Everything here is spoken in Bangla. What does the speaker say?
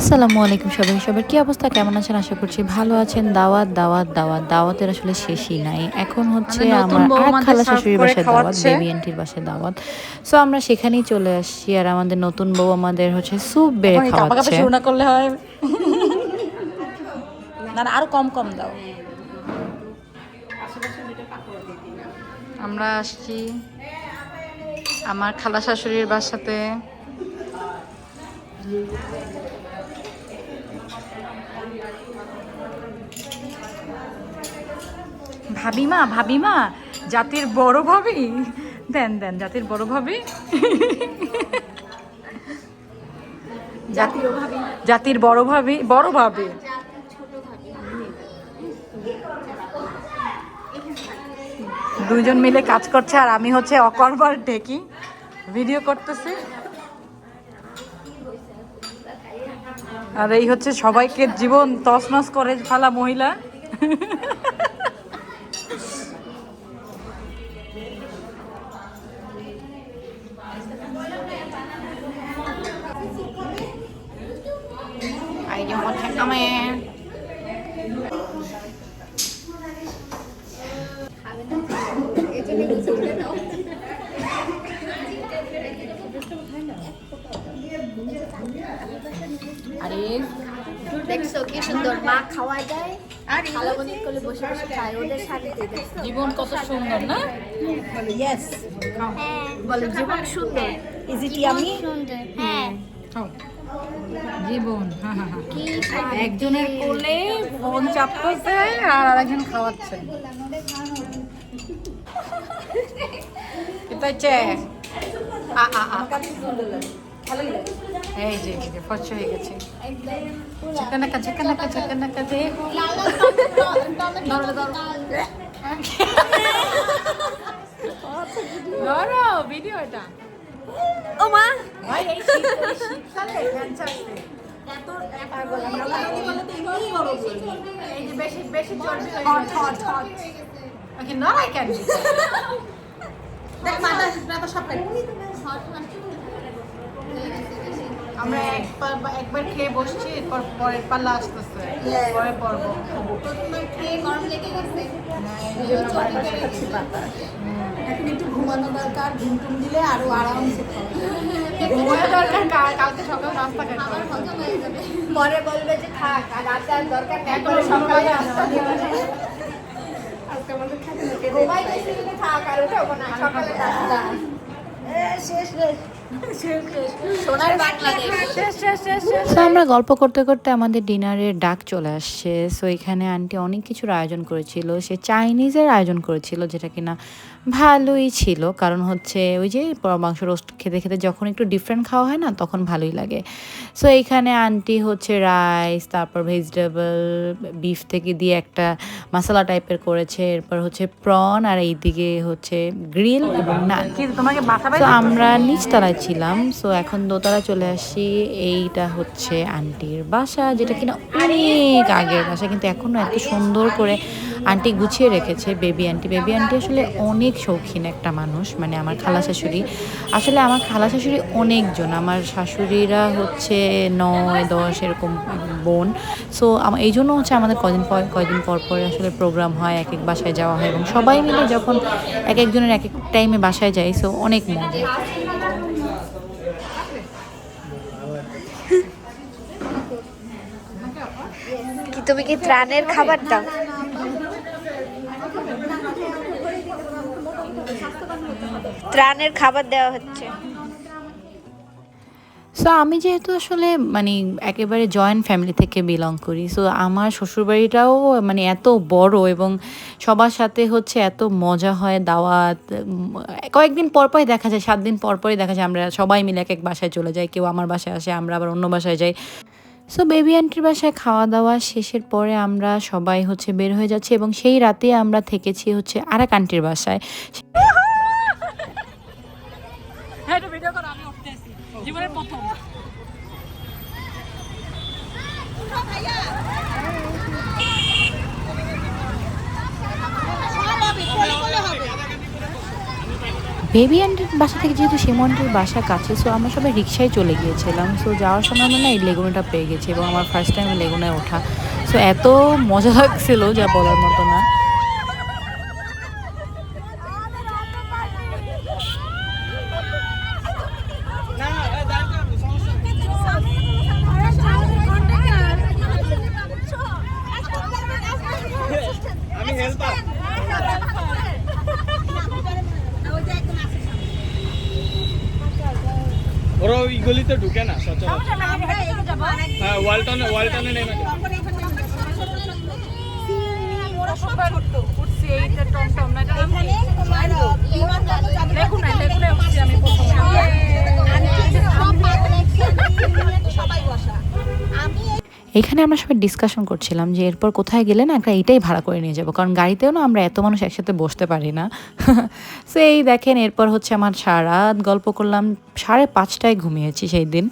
আসসালামু আলাইকুম সবাই। সবার কি অবস্থা? কেমন আছেন? আশা করছি ভালো আছেন। দাওয়াত দাওয়াত দাওয়াত। দাওয়াতের আসলে শেষই নাই। এখন হচ্ছে আমার আর খালা শাশুড়ির বাসায় দাওয়াত। বেবি আন্টির বাসায় দাওয়াত। সো আমরা সেখানেই চলে আসছি আর আমাদের নতুন বউ আমাদের হচ্ছে স্যুপ বেড়ে খাওয়াচ্ছে। না করলে হয়। না না আরও কম কম দাও। আমরা আসছি আমার খালা শাশুড়ির বাসাতে। ভাবিমা ভাবিমা জাতির বড় ভাবি। দেন দেন জাতির বড় ভাবি। জাতির জাতির বড় ভাবি বড় ভাবি। দুইজন মিলে কাজ করছে আর আমি হচ্ছে অকরবার ঢেকি। ভিডিও করতেছি। আর এই হচ্ছে সবাইকে জীবন তছনছ করে ফেলা মহিলা এই যে আরে দেখছ কি সুন্দর মা খাওয়া যায় আর খালামণি কোলে বসে বসে খায় ওদের দেখছ? জীবন কত সুন্দর না? ইয়েস বলো জীবন সুন্দর। ইজ ইট ইয়ামি সুন্দর। হ্যাঁ। জীবন। একজনের কোলে ফোন চাপতেছে আর আরেকজন খাওয়াচ্ছে। এটা হচ্ছে আ আ আ। এই যে এই হয়ে গেছে। ঝাঁকানাকা ঝাঁকানাকা ঝাঁকানাকা দে। ধরো ভিডিও এটা। ও মা মাথা এই আমরা একবার একবার খেয়ে বসছি এরপর পরের পাল্লা আসতেছে। পরে পর্ব। এখন একটু ঘুমানো দরকার ঘুম টুম দিলে আরও আরামসে ঘুমানো দরকার কালকে সকাল নাস্তা খেতে হবে। পরে বলবে যে থাক আর রাতে আর দরকার নেই একবারে সকালে নাস্তা ঘুমাই বেশি থাক আর উঠাবো না সকালে নাস্তা। শেষ শেষ সো আমরা গল্প করতে করতে আমাদের ডিনারের ডাক চলে আসছে। সো এখানে আন্টি অনেক কিছুর আয়োজন করেছিল। সে চাইনিজের আয়োজন করেছিল যেটা কিনা ভালোই ছিল। কারণ হচ্ছে ওই যে মাংস রোস্ট খেতে খেতে যখন একটু ডিফারেন্ট খাওয়া হয় না, তখন ভালোই লাগে। সো এইখানে আন্টি হচ্ছে রাইস তারপর ভেজিটেবল বিফ থেকে দিয়ে একটা মশলা টাইপের করেছে। এরপর হচ্ছে প্রন আর এইদিকে হচ্ছে গ্রিল এবং নান তো আমরা নিচতলায় ছিলাম। সো এখন দোতলা চলে আসি। এইটা হচ্ছে আন্টির বাসা, যেটা কিনা অনেক আগের বাসা, কিন্তু এখনও এত সুন্দর করে আন্টি গুছিয়ে রেখেছে বেবি আন্টি। বেবি আন্টি আসলে অনেক শৌখিন একটা মানুষ মানে আমার খালা শাশুড়ি। আসলে আমার খালা শাশুড়ি অনেকজন, আমার শাশুড়িরা হচ্ছে নয়, দশ এরকম বোন। সো এই জন্য হচ্ছে আমাদের কদিন পর, কয়দিন পর পরে আসলে প্রোগ্রাম হয়, এক এক বাসায় যাওয়া হয় এবং সবাই মিলে যখন এক একজনের এক এক টাইমে বাসায় যাই সো অনেক মজা। তুমি কি ত্রাণের খাবার দাও? ত্রাণের খাবার দেওয়া হচ্ছে। সো আমি যেহেতু আসলে মানে একেবারে জয়েন্ট ফ্যামিলি থেকে বিলং করি সো আমার শ্বশুরবাড়িটাও মানে এত বড় এবং সবার সাথে হচ্ছে এত মজা হয়, দাওয়াত কয়েকদিন পর পরই দেখা যায়, সাত দিন পর পরই দেখা যায় আমরা সবাই মিলে এক এক বাসায় চলে যাই, কেউ আমার বাসায় আসে, আমরা আবার অন্য বাসায় যাই। সো বেবি আন্টির বাসায় খাওয়া দাওয়া শেষের পরে আমরা সবাই হচ্ছে বের হয়ে যাচ্ছি এবং সেই রাতে আমরা থেকেছি হচ্ছে আরেক আন্টির বাসায় হ্যাঁ এটা ভিডিও করো আমি উঠতেছি জীবনের প্রথম। বেবি আন্টির বাসা থেকে যেহেতু সিমন্টির বাসা কাছে সো আমরা সবাই রিক্সায় চলে গিয়েছিলাম। সো যাওয়ার সময় আমরা না এই লেগুনাটা পেয়ে গেছি এবং আমার ফার্স্ট টাইম লেগুনায় ওঠা। সো এত মজা লাগছিল যা বলার মতো না। গলিতে ঢুকে না সচরাচর। হ্যাঁ ওয়ালটনে ওয়ালটনে নেমে যায়। উঠছি এইটা টমটম না এটা নাম কি? লেগুনা, লেগুনায় উঠছি আমি প্রথমে। সবাই বসা আমি এখানে আমরা সবাই ডিসকাশন করছিলাম যে এরপর কোথায় গেলে না একটা এটাই ভাড়া করে নিয়ে যাব। কারণ গাড়িতেও না আমরা এত মানুষ একসাথে বসতে পারি না। সো এই দেখেন এরপর হচ্ছে আমার সারা গল্প করলাম, সাড়ে পাঁচটায় ঘুমিয়েছি সেই দিন।